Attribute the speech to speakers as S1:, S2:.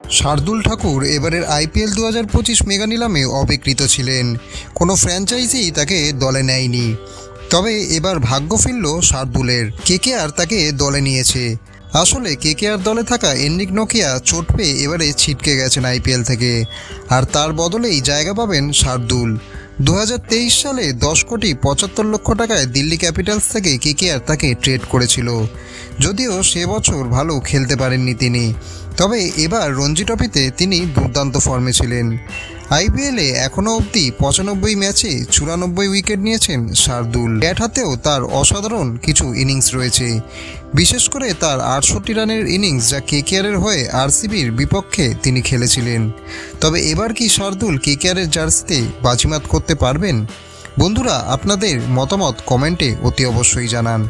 S1: শার্দুল ঠাকুর এবারের আইপিএল দু হাজার পঁচিশ মেগা নিলামে অবিকৃত ছিলেন। কোনো ফ্র্যাঞ্চাইজি তাকে দলে নেয়নি। তবে এবার ভাগ্য ফিরল শার্দুলের। কেকেআর তাকে দলে নিয়েছে। আসলে কেকেআর দলে থাকা এন্ডিক নোকিয়া চোট পেয়ে এবারে ছিটকে গেছেন আইপিএল থেকে। আর তার বদলেই জায়গা পাবেন শার্দুল। দু হাজার তেইশ সালে দশ কোটি পঁচাত্তর লক্ষ টাকায় দিল্লি ক্যাপিটালস থেকে কেকেআর তাকে ট্রেড করেছিল। যদিও সে বছর ভালো খেলতে পারেননি তিনি। তবে এবার রঞ্জি ট্রফিতে তিনি দুর্দান্ত ফর্মে ছিলেন। আইপিএলে এখনও অবধি পঁচানব্বই ম্যাচে চুরানব্বই উইকেট নিয়েছেন শার্দুল। ব্যাট হাতেও তার অসাধারণ কিছু ইনিংস রয়েছে। বিশেষ করে তার আটষট্টি রানের ইনিংস যা কেকেআরের হয়ে আরসিবির বিপক্ষে তিনি খেলেছিলেন। তবে এবার কি শার্দুল কেকেআরের জার্সিতে বাজিমাত করতে পারবেন? বন্ধুরা, আপনাদের মতামত কমেন্টে অতি অবশ্যই জানান।